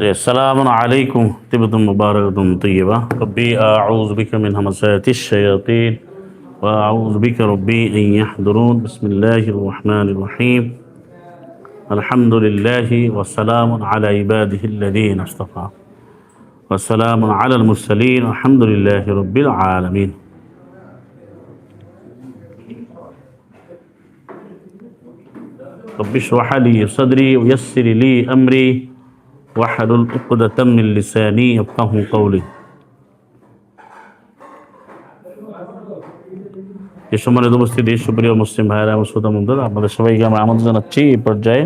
السلام عليكم. طيبة مباركة طيبة. ربي أعوذ بك من همسات الشياطين وأعوذ بك ربي أن يحضرون. بسم الله الرحمن الرحيم. الحمد لله والسلام على عباده الذين اصطفى. والسلام على المرسلين. والحمد لله رب العالمين. رب اشرح لي صدري ويسر لي أمري. واحلل عقدة من لساني يفقه قولي যে সম্মানিত উপস্থিতি সুপ্রিয় মুসলিম ভাইয়েরা এবং শ্রোতা বন্ধুরা আপনাদের সবাইকে আমরা আমন্ত্রণ জানাচ্ছি এই পর্যায়ে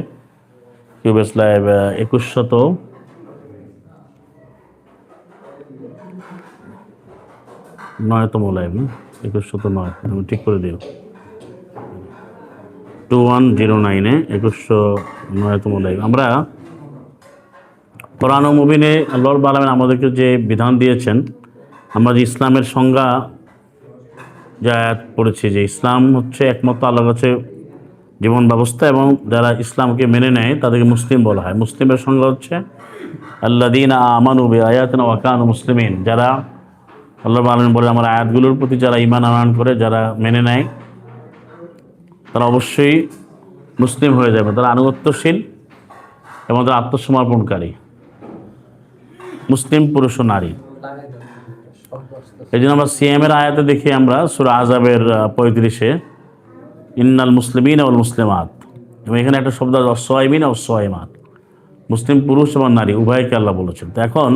কিউবেস লাইভ একুশ শত নয়তম লাইভ না একুশ শত নয় আমি ঠিক করে দিও টু ওয়ান জিরো নাইনে একুশশো নয়তম লাইভ আমরা কোরআন মুবিনে আল্লাহর আলমেন আমাদেরকে যে বিধান দিয়েছেন, আমরা যে ইসলামের সংজ্ঞা যা পড়েছি, যে ইসলাম হচ্ছে একমাত্র আল্লাহর কাছে জীবন ব্যবস্থা এবং যারা ইসলামকে মেনে নেয় তাদেরকে মুসলিম বলা হয়। মুসলিমের সংজ্ঞা হচ্ছে আল্লাদিন আমানু বে আয়াতিন ওয়াকান মুসলিমিন। যারা আল্লাহ আলম বলে, আমার আয়াতগুলোর প্রতি যারা ইমান আনয়ন করে, যারা মেনে নেয়, তারা অবশ্যই মুসলিম হয়ে যাবে। তারা আনুগত্যশীল এবং তারা আত্মসমর্পণকারী। মুসলিম পুরুষ ও নারী। এই জন্য আমরা সিএমের আয়াতে দেখি আমরা সুরা আজাবের পঁয়ত্রিশে ইন্নাল মুসলিমিন এবং মুসলিমাত। এবং এখানে একটা শব্দ আছে ও সয়মাত মুসলিম পুরুষ এবং নারী উভয়কে আল্লাহ বলেছেন। তো এখন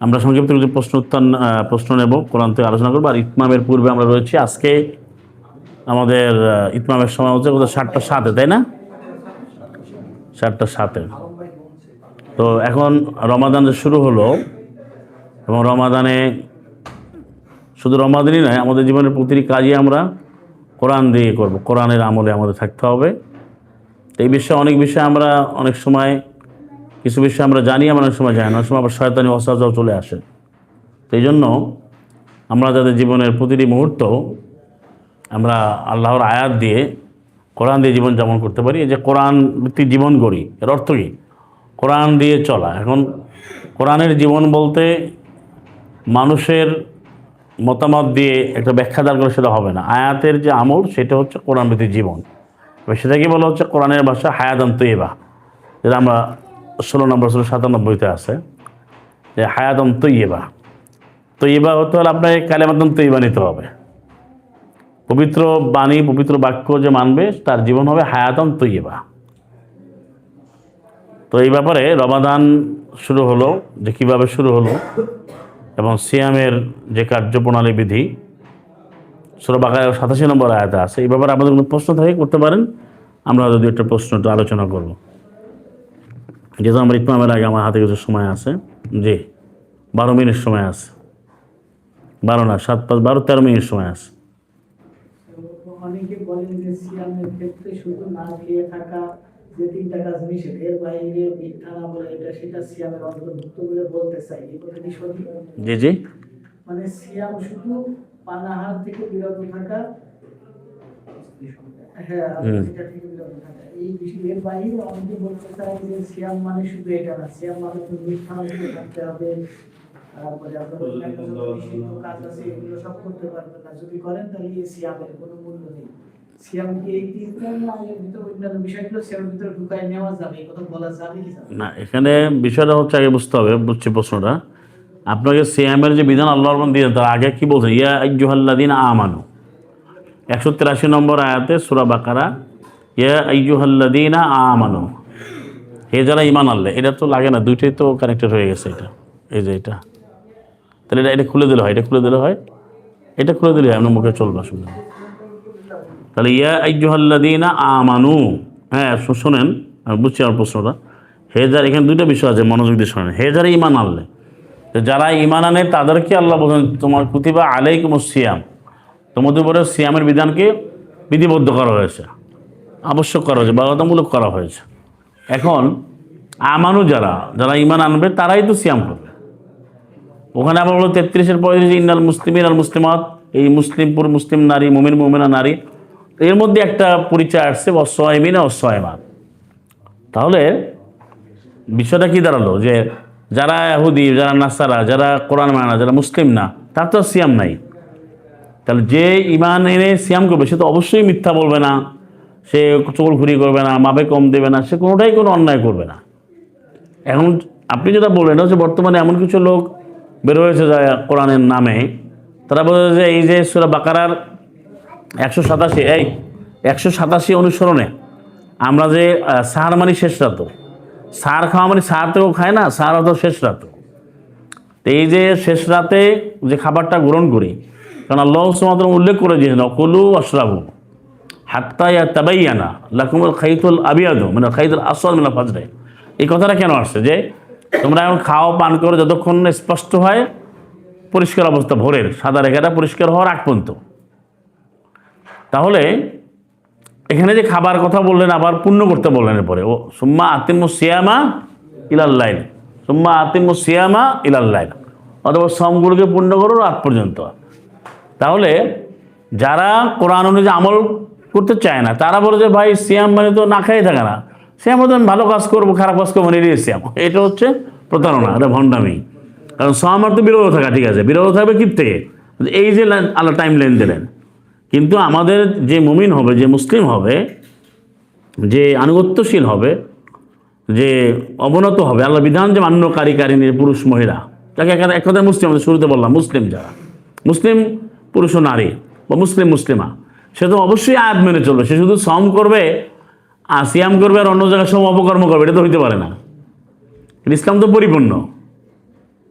আমরা সংক্ষিপ্ত কিছু প্রশ্ন আহ, প্রশ্ন নেব কোরআন থেকে আলোচনা করব। আর ইতমামের পূর্বে আমরা রয়েছি আজকে আমাদের ইতমামের সময় হচ্ছে কোথাও সাতটা সাতে তাই না? সাতটা সাতে। তো এখন রমাদান শুরু হলো, এবং রমাদানে শুধু রমাদানই নয়, আমাদের জীবনের প্রতিটি কাজই আমরা কোরআন দিয়ে করব, কোরআনের আমলে আমাদের থাকতে হবে। এই বিষয়ে অনেক বিষয়ে আমরা অনেক সময়, কিছু বিষয় আমরা জানি, আমরা অনেক সময় জানি অনেক সময় আবার শয়তানি অসাজাও চলে আসে। তো এই জন্য আমরা যাদের জীবনের প্রতিটি মুহূর্ত আমরা আল্লাহর আয়াত দিয়ে কোরআন দিয়ে জীবন যাপন করতে পারি। এই যে কোরআন ভিত্তিক জীবন গড়ি এর অর্থ কী? কোরআন দিয়ে চলা। এখন কোরআনের জীবন বলতে মানুষের মতামত দিয়ে একটা ব্যাখ্যা দাঁড় করে সেটা হবে না। আয়াতের যে আমল, সেটা হচ্ছে কোরআন ভিত্তিক জীবন। এবার সেটাকে বলা হচ্ছে? কোরআনের ভাষা হায়াদান তৈবা যেটা আমরা ষোলো নম্বর ষোলো সাতানব্বইতে আছে। যে হায়াদম তৈবা তৈবা হতে হলে আপনাকে কালেমাতন তৈবা নিতে হবে। পবিত্র বাণী, পবিত্র বাক্য যে মানবে, তার জীবন হবে হায়াতম তৈবা তো এই ব্যাপারে রমাদান শুরু হলো, যে কীভাবে শুরু হলো, এবং সিয়ামের যে কার্যপ্রণালী বিধি সুরবাকায় সাতাশি নম্বর আয়াতে আছে, এই ব্যাপারে আমাদের কোনো প্রশ্ন থাকে, করতে পারেন। আমরা যদি একটা প্রশ্নটা আলোচনা করব। যেহেতু আমার ইতমামের আগে আমার হাতে কিছু সময় আছে, জি, বারো মিনিট সময় আছে। বারো না, সাত পাঁচ, বারো, তেরো মিনিট সময় আছে। অনেকে বলেন যে সিয়ামের ক্ষেত্রে শুধু না খেয়ে থাকা যে তিনটা কাজ নিষেধ এর বাইরে মিথ্যা না বলে এটা সেটা সিয়ামের অন্তর্ভুক্ত বলে বলতে চাই। এই কথাটি সঠিক? জি জি। মানে সিয়াম শুধু পানাহার থেকে বিরত থাকা হ্যাঁ থেকে বিরত থাকা এই বিষয় এর বাইরে অনেকে বলতে চায় যে সিয়াম মানে শুধু এটা না সিয়াম মানে তো মিথ্যা থাকতে হবে। তারপরে আপনার অন্যান্য যত কাজ আছে এগুলো সব করতে পারবেন না। যদি করেন তাহলে এই সিয়ামের কোনো মূল্য নেই। না সিয়ামের এখানে বিষয়টা হচ্ছে আগে বুঝতে হবে, বুঝছি প্রশ্নটা। আপনাকে সিএমের যে বিধান আল্লাহ দিয়ে তার আগে কি বলছেন? ইয়া আইজুহাল্লাদিন আমানু। একশো তিরাশি নম্বর আয়াতে সুরা বাকারা, ইয়া আইজুহাল্লাদিন আমানু। হে যারা ইমান আল্লাহ এটা তো লাগে না, দুইটাই তো কানেক্টেড হয়ে গেছে এটা। এই যে এটা। তাহলে এটা এটা খুলে দিলে হয়, এটা খুলে দিলে হয়? এটা খুলে দিলে হয়, আপনার মুখে চলবে নেই। তাহলে ইয়া আইজুহাল্লাদিনা আমানু। হ্যাঁ শোনেন বুঝছি আমার প্রশ্নটা। হে যারা, এখানে দুইটা বিষয় আছে, মনোযোগ দিয়ে শোনেন। হে যারা ইমান আনলে, তো যারা ইমান আনে, তাদেরকে আল্লাহ বলেন, তোমার প্রতিভা কুতিবা আলাইকুম সিয়াম। তোমাদের উপরে সিয়ামের বিধানকে বিধিবদ্ধ করা হয়েছে, আবশ্যক করা হয়েছে, বাধ্যতামূলক করা হয়েছে। এখন, আমানু যারা যারা ইমান আনবে, তারাই তো সিয়াম করবে। ওখানে আবার বলো তেত্রিশের পঁয়ত্রিশ ইন্নাল মুসলিমিন আল মুসলিমাত, এই মুসলিমপুর মুসলিম নারী, মুমিন, মুমিনা নারী এর মধ্যে একটা পরিচয় আসছে অসয়মিনা অসয়মাত তাহলে বিষয়টা কি দাঁড়াল? যে যারা এহুদি যারা নাসারা, যারা কোরআন মানা যারা মুসলিম না, তার তো সিয়াম নাই। তাহলে যে ইমান এনে সিয়াম করবে, সে তো অবশ্যই মিথ্যা বলবে না, সে চোখঘুরি করবে না, মাপে কম দেবে না, সে কোনোটাই কোনো অন্যায় করবে না। এখন আপনি যেটা বললেন হচ্ছে বর্তমানে এমন কিছু লোক বের হয়েছে যায় কোরআনের নামে। তারা বলে যে এই যে সুরা বাকারার একশো সাতাশি, এই একশো সাতাশি অনুসরণে আমরা যে সার মানে শেষ রাত। সার খাওয়া মানে সার তো খায় না, সার হতো শেষ রাত। তো এই যে শেষ রাতে যে খাবারটা গ্রহণ করি, কারণ আল্লাহ সুমাত্র উল্লেখ করে দিয়েছেন, অকলু আশরাবু হাত্তা ইয়া তাবাইয়ানা লাকুমুল খাইতুল আবিয়াদু মানে খাইতুল আসল মানে ফাজরে। এই কথাটা কেন আসছে? যে তোমরা এখন খাও, পান করো, যতক্ষণ স্পষ্ট হয়, পরিষ্কার অবস্থা ভোরের, সাদা রেখাটা পরিষ্কার হওয়ার আগ পর্যন্ত। তাহলে এখানে যে খাবার কথা বললেন, আবার পূর্ণ করতে বললেন এরপরে। ও, সুম্মা আতিম সিয়ামা ইলাল্লাইল সুম্মা আতিম সিয়ামা ইলাল্লাইল অথবা সমগুলোকে পূর্ণ করো রাত পর্যন্ত। তাহলে যারা কোরআন অনুযায়ী আমল করতে চায় না, তারা বলে যে, ভাই, সিয়াম মানে তো না খাই থাকে না। সিয়াম আমি ভালো কাজ করব, খারাপ কাজ করব মানে এটাই সিয়াম। এটা হচ্ছে প্রতারণা, এটা ভণ্ডামি। কারণ সমার তো বিরোধ থাকা, ঠিক আছে? বিরোধ থাকবে কি থেকে? এই যে আল্লাহ টাইম লেন দিলেন। কিন্তু আমাদের যে মুমিন হবে, যে মুসলিম হবে, যে আনুগত্যশীল হবে, যে অবনত হবে, আল্লাহ বিধান যে মান্যকারী কারিনী পুরুষ, মহিলা, তাকে এক এক কথায় মুসলিম শুরুতে বললাম, মুসলিম যারা, মুসলিম পুরুষ ও নারী বা মুসলিম, মুসলিমা, সে তো অবশ্যই আয়াত মেনে চলবে, সে শুধু শ্রম করবে, আর সিয়াম করবে, আর অন্য জায়গায় সব অপকর্ম করবে, এটা তো হইতে পারে না। ইসলাম তো পরিপূর্ণ।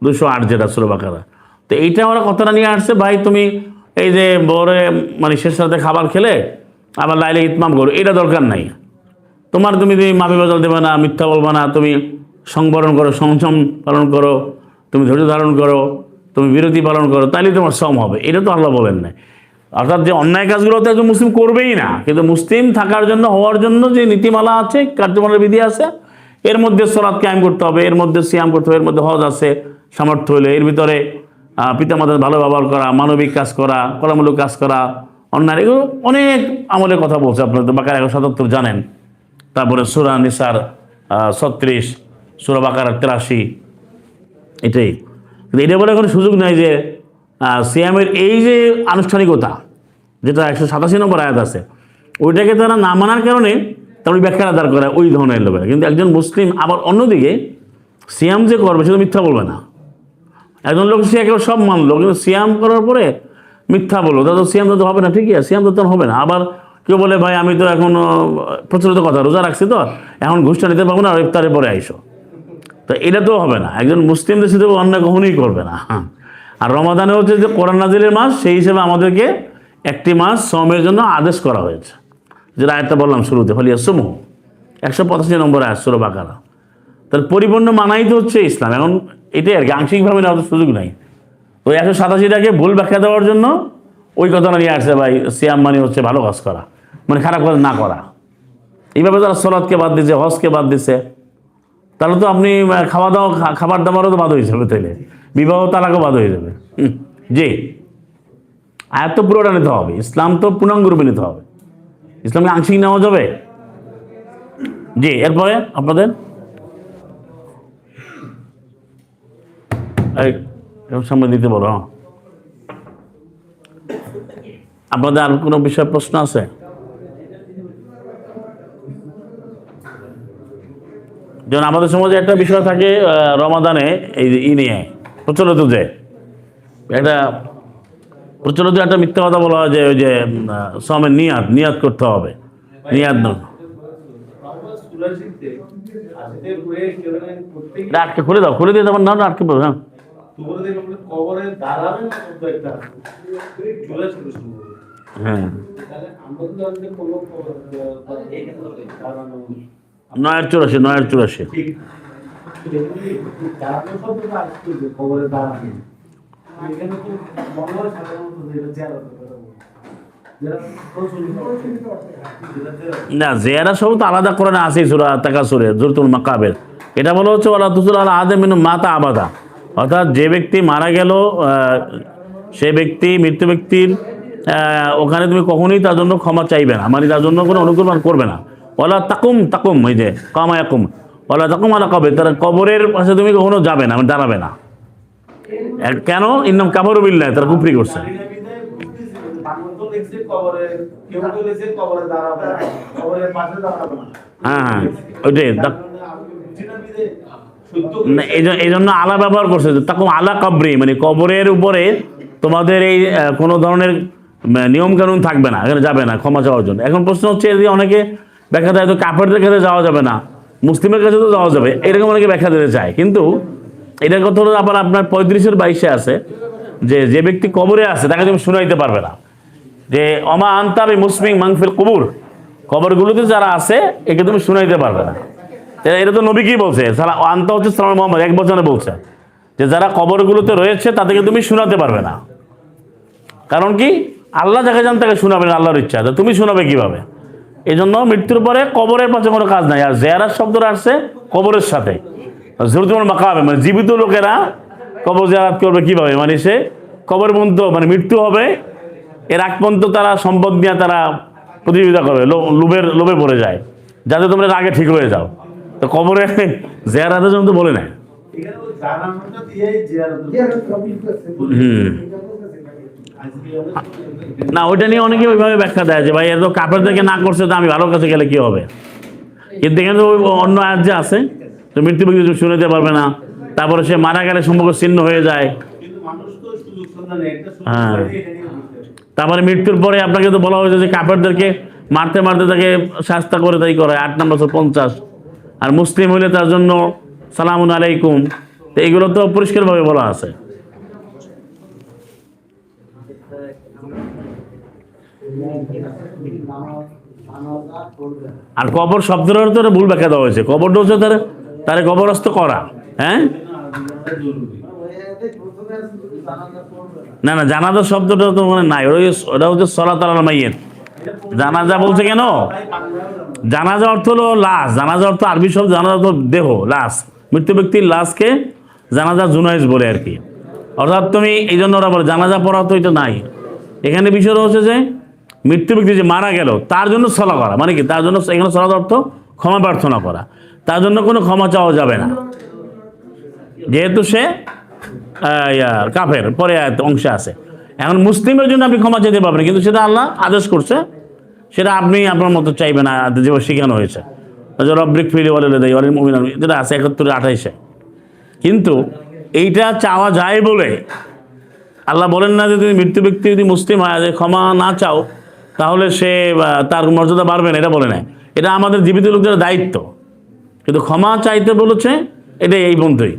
দুশো আট যেটা সুরবাকারা তো এইটা ওরা কথাটা নিয়ে আসছে, ভাই, তুমি এই যে বরে মানে শেষ রাতে খাবার খেলে আবার লাইলে ইতমাম করো, এটা দরকার নাই। তোমার তুমি তুমি মাপি বদল দেবে না, মিথ্যা বলবে না, তুমি সংবরণ করো, সংযম পালন করো, তুমি ধৈর্য ধারণ করো, তুমি বিরতি পালন করো তাহলে তোমার সম হবে। এটা তো আল্লাহ বলেন না অর্থাৎ যে অন্যায় কাজগুলো তো একজন মুসলিম করবেই না। কিন্তু মুসলিম থাকার জন্য, হওয়ার জন্য যে নীতিমালা আছে, কার্যমালার বিধি আছে, এর মধ্যে সরাত কায়েম করতে হবে, এর মধ্যে সিয়াম করতে হবে, এর মধ্যে হজ আছে, সামর্থ্য হলে। এর ভিতরে পিতামাতার ভালো ব্যবহার করা, মানবিক কাজ করা, কলামূলক কাজ করা অন্যান্য এগুলো অনেক আমলের কথা বলছে আপনারা তো বাকার একশো সাতাত্তর জানেন। তারপরে সুরা নিসার ছত্রিশ, সুরা বাকার তেরাশি, এটাই। কিন্তু এটা বলে কোনো সুযোগ নেই যে সিয়ামের এই যে আনুষ্ঠানিকতা, যেটা একশো সাতাশি নম্বর আয়াত আছে, ওইটাকে তারা না মানার কারণে তারা ব্যাখ্যা আদার করে ওই ধরনের লোকেরা। কিন্তু একজন মুসলিম আবার অন্যদিকে সিয়াম যে করবে, সে তো মিথ্যা বলবে না। একজন লোক সে একেবারে সব মানলো, কিন্তু সিয়াম করার পরে মিথ্যা বলল। তো সিয়াম তো হবে না, ঠিকই আছে, সিয়াম তো হবে না। আবার কেউ বলে, ভাই, আমি তো এখন প্রচলিত কথা, রোজা রাখছি তো, এখন ঘুষটা নিতে পারব না ইফতারের পরে আইসো। তো এটা তো হবে না, একজন মুসলিম দেশে তো অন্য কখনোই করবে না। হ্যাঁ আর রমাদানে হচ্ছে যে কোরআন নাজিলের মাস, সেই হিসেবে আমাদেরকে একটি মাস শ্রমের জন্য আদেশ করা হয়েছে। যেটা আয়টা বললাম শুরুতে হলিয়া সমূহ একশো পঁচাশি নম্বর আয়াত, সুরো বাকারা। তার পরিপূর্ণ মানাই তো হচ্ছে ইসলাম। এখন এটাই আর কি, আংশিকভাবে নেওয়ার সুযোগ নাই। তো একশো সাতাশিটাকে ভুল ব্যাখ্যা দেওয়ার জন্য ওই কথাটা নিয়ে আসছে ভাই, সিয়াম মানে হচ্ছে ভালো কাজ করা মানে খারাপ কাজ না করা। এইভাবে তারা সলাদকে বাদ দিছে হজকে বাদ দিছে তাহলে তো আপনি খাওয়া দাওয়া খাবার দাবারও তো বাদ হয়ে যাবে তাহলে বিবাহ তালাকও বাদ হয়ে যাবে। জি। আয়াত তো পুরোটা নিতে হবে, ইসলাম তো পূর্ণাঙ্গ রূপে নিতে হবে। ইসলামকে আংশিক নেওয়া যাবে? জি, এরপরে আপনাদের এই, এর সামনে দিতে বলো হ্যাঁ। আপনাদের আর কোনো বিষয়ে প্রশ্ন আছে? যেমন আমাদের সমাজে একটা বিষয় থাকে রমাদানে, এই ই নিয়ে, প্রচলিত যে, একটা প্রচলিত একটা মিথ্যা কথা বলা হয় যে, ওই যে সমের নিয়াদ নিয়াদ করতে হবে নিয়াদ না আটকে খুলে দাও, খুলে দিয়ে তোমার না আটকে পড়বে হ্যাঁ। কবরে দাঁড়াবে না একটা চলে হ্যাঁ। তাহলে আমরা তো জানি যে কোনো কবর দাঁড়ানো। নয়ের চুরাশি নয়ের চুরাশি। ঠিক। দাঁড়ানো শব্দ তো আসছে যে কবরে দাঁড়াবে। এখানে তো সাধারণত যেটা চেয়ার যেটা প্রচলিত যেটা চেয়ার না সব তো আলাদা করে না আসি সুরা টাকা সুরে জুরতুল মাকাবের। এটা বলা হচ্ছে ওলা তুসুল আল আদে মিনু মাতা আবাদা। অর্থাৎ যে ব্যক্তি মারা গেল সে ব্যক্তি, মৃত্যু ব্যক্তির ওখানে তুমি কখনোই তার জন্য ক্ষমা চাইবে না। মানে তার জন্য কোনো অনুকূলমান করবে না। ওলা তাকুম তাকুম ওই যে, কামায়াকুম। বলা তাকুম মালা কবে তারা কবরের পাশে তুমি কখনো যাবে না মানে দাঁড়াবে না। কেন? ইন্নাম কাবর বিল্লাহ, তারা কুফরি করছে। হ্যাঁ হ্যাঁ ওইটাই। না এই জন্য আলা ব্যবহার করছে তখন আলা কবরি মানে কবরের উপরে তোমাদের এই কোনো ধরনের নিয়ম কানুন থাকবে না এখানে যাবে না ক্ষমা চাওয়ার জন্য। এখন প্রশ্ন হচ্ছে যে অনেকে ব্যাখ্যা দেয় তো কাপড়দের কাছে যাওয়া যাবে না মুসলিমের কাছে তো যাওয়া যাবে এরকম অনেকে ব্যাখ্যা দিতে চায়। কিন্তু এটার কথা হলো আবার আপনার পঁয়ত্রিশের বাইশে আছে যে যে ব্যক্তি কবরে আছে তাকে তুমি শুনাইতে পারবে না। যে অমা আন্তাবি মুসলিম মাংফিল কবুর কবরগুলোতে যারা আছে একে তুমি শুনাইতে পারবে না। এটা তো নবী কি বলছে? আন্তা হচ্ছে সালাম মোহাম্মদ, এক বছরে বলছে। যে যারা কবরগুলোতে রয়েছে, তাদেরকে তুমি শোনাতে পারবে না। কারণ কি? আল্লাহ যাকে যান তাকে শোনাবেন, আল্লাহর ইচ্ছা। তো তুমি শোনাবে কীভাবে? এই জন্য মৃত্যুর পরে কবরের পাশে কোনো কাজ নাই। আর জেয়ারার শব্দটা আসছে কবরের সাথে। জরুজুল মাকাবে মানে জীবিত লোকেরা কবর জেয়ারাত করবে কীভাবে? মানে সে কবর পর্যন্ত মানে মৃত্যু হবে, এর আগ পর্যন্ত তারা সম্পদ নিয়ে তারা প্রতিযোগিতা করবে লোভের, লোভে পড়ে যায়। যাতে তোমরা আগে ঠিক হয়ে যাও। তো কবরে জেয়ারাতের জন্য তো বলে জিয়ারত জিয়ারত করছে। হুম। না, ওইটা নিয়ে অনেকে ওইভাবে ব্যাখ্যা দেয় যে, ভাই এত কাপড়দেরকে না করছে, তো আমি ভালো কাছে গেলে কি হবে কিন্তু এখানে তো অন্য আয়াত যে আছে তো মৃত্যু ব্যক্তি তুমি শুনেতে পারবে না, তারপরে সে মারা গেলে সম্পর্ক ছিন্ন হয়ে যায় হ্যাঁ। তারপরে মৃত্যুর পরে আপনাকে তো বলা হয়েছে যে কাপড়দেরকে মারতে মারতে তাকে শাস্তা করে তাই করে আট নম্বর পঞ্চাশ আর মুসলিম হলে তার জন্য সালামুন আলাইকুম। তো এইগুলো তো পরিষ্কারভাবে বলা আছে। আর কবর অর্থ একটা ভুল ব্যাখ্যা দেওয়া হয়েছে। কবরটা হচ্ছে তার, তারে কবরস্থ করা হ্যাঁ? না না জানাজার শব্দটা তো মানে নাই। ওটা হচ্ছে সলাত আল মাইয়ের জানাজা বলছে কেন? জানাজা অর্থ হলো লাশ। জানাজা অর্থ আরবি শব্দ, জানাজা অর্থ দেহ, লাশ। মৃত্যু ব্যক্তির লাশকে জানাজা জুনাইজ বলে আর কি। অর্থাৎ তুমি এই জন্য ওরা বলে, জানাজা পড়া তো এটা নাই। এখানে বিষয় হচ্ছে যে মৃত্যু ব্যক্তি যে মারা গেল, তার জন্য সলা করা। মানে কি? তার জন্য এখানে সলাত অর্থ ক্ষমা প্রার্থনা করা। তার জন্য কোনো ক্ষমা চাওয়া যাবে না। যেহেতু সে কাফের, পরে অংশে আছে। এখন মুসলিমের জন্য আপনি ক্ষমা চাইতে পারবেন, কিন্তু সেটা আল্লাহ আদেশ করছে, সেটা আপনি আপনার মতো চাইবেন যেভাবে শেখানো হয়েছে। রব্রিক ফিলি বলে দেয় যেটা আছে একাত্তরে আঠাইশে। কিন্তু এইটা চাওয়া যায় বলে আল্লাহ বলেন না যে তুমি মৃত্যু ব্যক্তি যদি মুসলিম হয়, যে ক্ষমা না চাও, তাহলে সে তার মর্যাদা বাড়বে না, এটা বলে না এটা আমাদের জীবিত লোকদের দায়িত্ব। কিন্তু ক্ষমা চাইতে বলেছে এটা এই পন্থই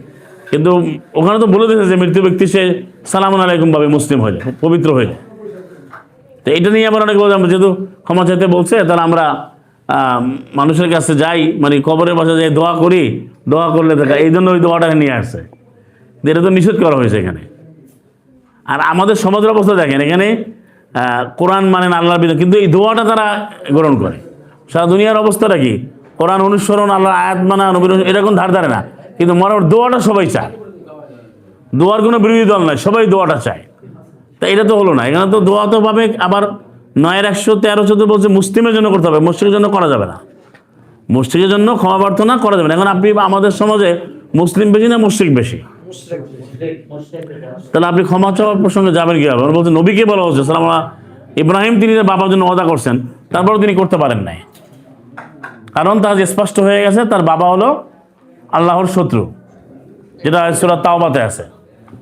কিন্তু ওখানে তো বলে দিয়েছে যে মৃত্যু ব্যক্তি সে সালামুন আলাইকুম ভাবে মুসলিম হইলে পবিত্র হইলে তো এটা নিয়ে আবার অনেক বলছে যেহেতু ক্ষমা চাইতে বলছে, তাহলে আমরা মানুষের কাছে যাই মানে কবরের পাশে যাই, দোয়া করি, দোয়া করলে দেখা, এই জন্য ওই দোয়াটা নিয়ে আসছে। এটা তো নিষেধ করা হয়েছে এখানে। আর আমাদের সমাজের অবস্থা দেখেন, এখানে কোরআন মানেন আল্লাহর বিধান, কিন্তু এই দোয়াটা তারা গ্রহণ করে। সারা দুনিয়ার অবস্থাটা কি? কোরআন অনুসরণ আল্লাহ আয়াত মানা এটা কোনো ধার ধারে না। কিন্তু মরার দোয়াটা সবাই চায়। দোয়ার কোনো বিরোধী দল নাই, সবাই দোয়াটা চায়। তা এটা তো হলো না, এখানে তো দোয়া তো পাবে আবার নয়ের একশো তেরো চোদ্দ বলছে মুসলিমের জন্য করতে হবে মুসলিমের জন্য করা যাবে না। মুসলিমের জন্য ক্ষমা প্রার্থনা করা যাবে না। এখন আপনি আমাদের সমাজে মুসলিম বেশি না মুসলিক বেশি? তাহলে আপনি ক্ষমা চাওয়ার প্রসঙ্গে যাবেন কীভাবে? বলছি, নবীকে বলা হচ্ছে, সালাম ইব্রাহিম তিনি বাবার জন্য ওয়াদা করছেন, তারপরেও তিনি করতে পারেন নাই। কারণ তার স্পষ্ট হয়ে গেছে, তার বাবা হলো আল্লাহর শত্রু, যেটা সুরাত তাওবাতে আছে।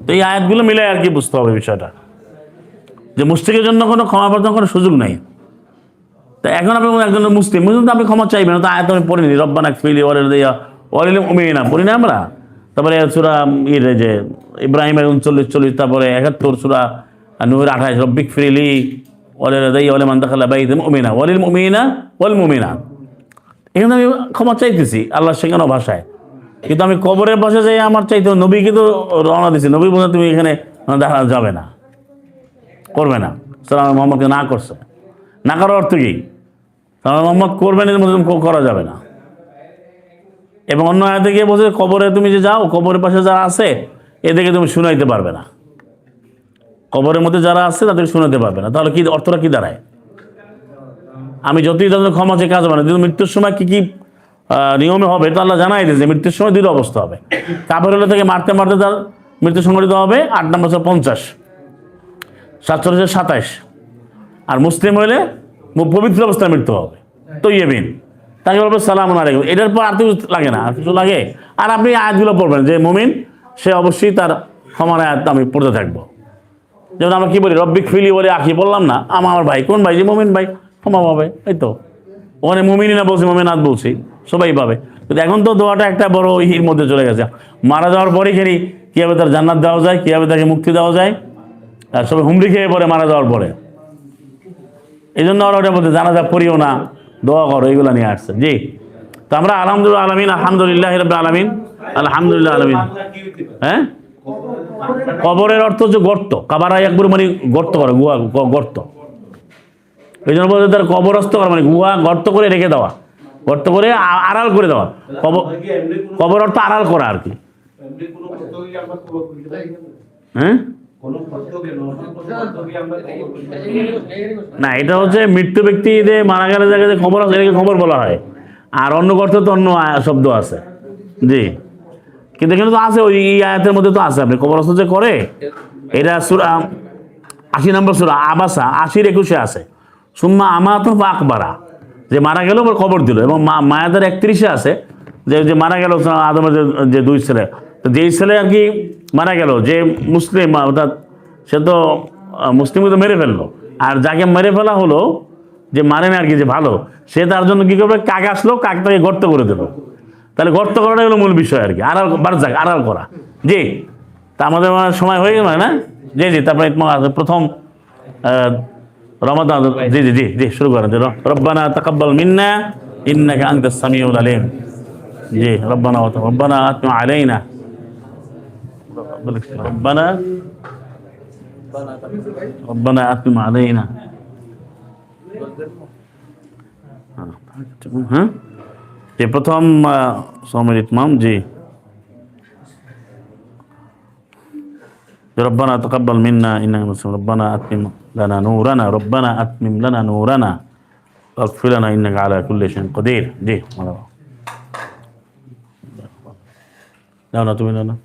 তো এই আয়াতগুলো মিলে আর কি বুঝতে হবে বিষয়টা। যে মুসলিমের জন্য কোনো ক্ষমা প্রার্থনা করার সুযোগ নেই। তা এখন আপনি একজন মুসলিম মুসলিম তো আপনি ক্ষমা চাইবেন তো আয়াত আমি পড়িনি। রব্বানা ফিলি ওয়ালিল দিয়া ওয়ালিল উমিনা পড়ি না। আমরা তারপরে সুরা ইয়ে যে ইব্রাহিমের উনচল্লিশ, চল্লিশ, তারপরে একাত্তর, সুরা নূর আঠাইশ রব্বিক ফিরিলি ওয়ালিল দাই ওয়ালে মান্দাখাল্লা বাইদ উমিনা ওয়ালিল উমিনা ওয়াল মুমিনা এখানে আমি ক্ষমা চাইতেছি, আল্লাহ শেখানো ভাষায় কিন্তু আমি কবরের পাশে যাই, আমার চাইতে। নবীকে তো রওনা দিছি। নবী বলে তুমি এখানে দেখা যাবে না। করবে না। সালাম মোহাম্মদকে না করছে। না করার অর্থ কি? সালাম মোহাম্মদ করবেন এর মধ্যে করা যাবে না। এবং অন্য আয়াতে গিয়ে বলছে, কবরে তুমি যে যাও, কবরের পাশে যারা আছে, এদেরকে তুমি শুনাইতে পারবে না। কবরের মধ্যে যারা আছে, তাদেরকে শুনাতে পারবে না। তাহলে কি, অর্থটা কি দাঁড়ায়? আমি যতই তাদের ক্ষমা চেয়ে কাজ হবে না, কিন্তু মৃত্যুর সময় কি কি নিয়মে হবে তো আল্লাহ জানাই দিয়েছে, মৃত্যুর সময় দুটো অবস্থা হবে। কাপড় হলে থেকে মারতে মারতে তার মৃত্যু সংঘটিত হবে, আট নম্বর হচ্ছে পঞ্চাশ, সাতচল্লিশ সাতাইশ, আর মুসলিম হইলে পবিত্র অবস্থায় মৃত্যু হবে। তো ইয়েবিন তাকে বলবে সালাম আলাইকুম। এটার পর আর কিছু লাগে না, আর কিছু লাগে? আর আপনি আয়াতগুলো পড়বেন, যে মুমিন, সে অবশ্যই তার ক্ষমার আয়াত আমি পড়তে থাকব। যেমন আমরা কি বলি, রব্বিক ফিলি বলে আঁকি বললাম না আমার আমার ভাই, কোন ভাই? যে মুমিন ভাই ক্ষমা পাবে এই তো। ওখানে মুমিনই না বলছি মুমিনাথ বলছি সবাই পাবে। কিন্তু এখন তো দোয়াটা একটা বড় ইহির মধ্যে চলে গেছে। মারা যাওয়ার পরে খেলি কীভাবে তার জান্নাত দেওয়া যায় কীভাবে তাকে মুক্তি দেওয়া যায়, আর সবাই হুমড়ি খেয়ে পড়ে মারা যাওয়ার পরে। এই জন্য ওরা ওটা বলতে জানাজা পড়িও না, দোয়া করো এইগুলো নিয়ে আসছে। জি। তো আমরা আলহামদুলিল্লাহ আলমিন, আলহামদুলিল্লাহ রব আলমিন, আলহামদুলিল্লাহ আলমিন। হ্যাঁ? কবরের অর্থ হচ্ছে গর্ত। কাবারা একবার মানে গর্ত করে, গুহা গর্ত। এই জন্য বলতে তার কবরস্থ করা মানে গুহা গর্ত করে রেখে দেওয়া। গর্ত করে আড়াল করে দেওয়া। কবর আমরা কবর অর্থ আড়াল করা আর কি। আমরা হ্যাঁ? আমরা না এটা হচ্ছে মৃত্যু ব্যক্তি যে মারা গেলে যে খবর আছে এটাকে খবর বলা হয়। আর অন্য অর্থে তো অন্য শব্দ আছে। জি। কিন্তু এখানে তো আছে ওই আয়াতের মধ্যে তো আছে। আপনি কবরস্থ যে করে এটা সুরা আশি নম্বর সুরা আবাসা আশির একুশে আছে। সুম্মা আমাত আকবারা যে মারা গেল আবার কবর দিল এবং মা মায়াদের একত্রিশে আছে, যে যে মারা গেল আদমের যে- দুই ছেলে। তো যেই ছেলে আর কি মারা গেল, যে মুসলিম, অর্থাৎ সে তো মুসলিমকে তো মেরে ফেলল। আর যাকে মেরে ফেলা হলো, যে মারে না আর কি, যে ভালো, সে তার জন্য কী করবে? কাক আসলো, কাক তাকে গর্ত করে দিল। তাহলে গর্ত করাটা হলো মূল বিষয় আর কি। আড়াল বার যাক আড়াল করা। জি, তা আমাদের সময় হয়ে গেল না? জি জি, তারপরে প্রথম রমাদান জি জি জি জি শুরু করেন যে রব্বানা তাকাব্বাল মিন্না ইন্নাকা আনতাস সামিউল আলিম জি রব্বানা ওয়া রব্বানা আতমা আলাইনা ربنا ربنا أتم علينا হ্যাঁ যে প্রথম সমের ইতমাম জি ربنا تقبل منا انك انت السميع ربنا اتمم لنا نورنا. ربنا أتمم لنا نورنا. واغفر لنا إنك على كل شيء قدير. دي مرحبا لا نتمنى لنا